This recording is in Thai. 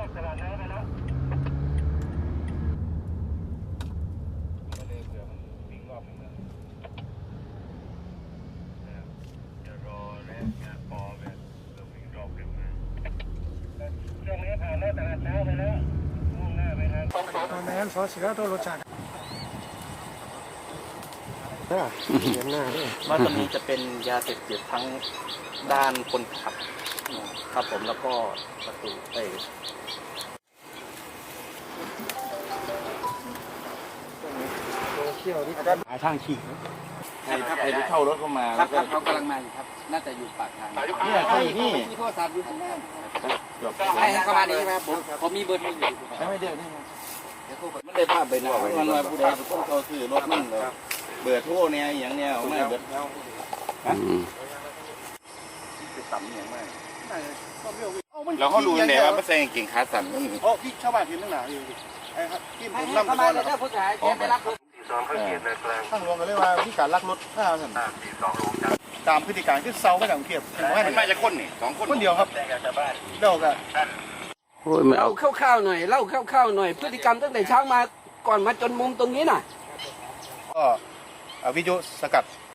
อกตลาดน้ำไปแล้วก็เลยเผื่อมันวิ่งรอบหนึงนะนะครับจะรอและงานปอแบบเผื่อวิ่งรอบหนึงนะช่วงนี้ผ่านรถตลาดเช้าไปแล้วมุ่งหน้าไปทางแม่นซอสสิครับตัวรสชาติเด้อเห็นหน้าด้วยว่าตรงนี้จะเป็นยาเสพติดทั้งด้านคนขับ ครับผมแล้วก็ประตูเอ้ยเที่ยวที่หาทางขี่ใครครับใครที่เข้ารถเข้ามาครับครับเขากำลังมาอยู่ครับ น่าจะอยู่ปากทางเนี่ยเขาอยู่นี่มีโทรศัพท์อยู่ข้างหน้าให้ให้เข้ามาดีใช่ไหมครับผมผมมีเบอร์โทรอยู่ไม่เดือดนี่เดี๋ยวโทรไปมันได้ภาพไปนะมันว่าผู้ใดเป็นคนเขาซื้อรถนั่นเลยเบื่อโทั่วเนี่ยอย่างเนี้ยเอาไม่เบื่อ ต่ำอย่างมากเราเขารู้เนี่ยว่าไม่ใส่กางเก่งขาสั่นมันโอ้พี่ชาวบ้านเห็นตั้งหนาอยู่ไอ้ครับที่ผให้มให้นำไปเข้าก่มาอนเลยถ้าผู้ชายแกไปรับรถสองข้างเกียรติเลยกลางตั้งรวมกันเลยว่าพี่การลักรถหน้าสั่นสามสี่สองลงจากตามพฤติการที่เซาไม่ดังเทียบถึงว่ามันมาจากคนนี่สองคนคนเดียวครับแจ้งกับชาวบ้านเดียวกันเล่าคร่าวๆหน่อยเล่าคร่าวๆหน่อย พฤติกรรมตั้งแต่เช้ามาก่อนมาจนมุมตรงนี้น่ะ ก็อ่าวิทยุสกัด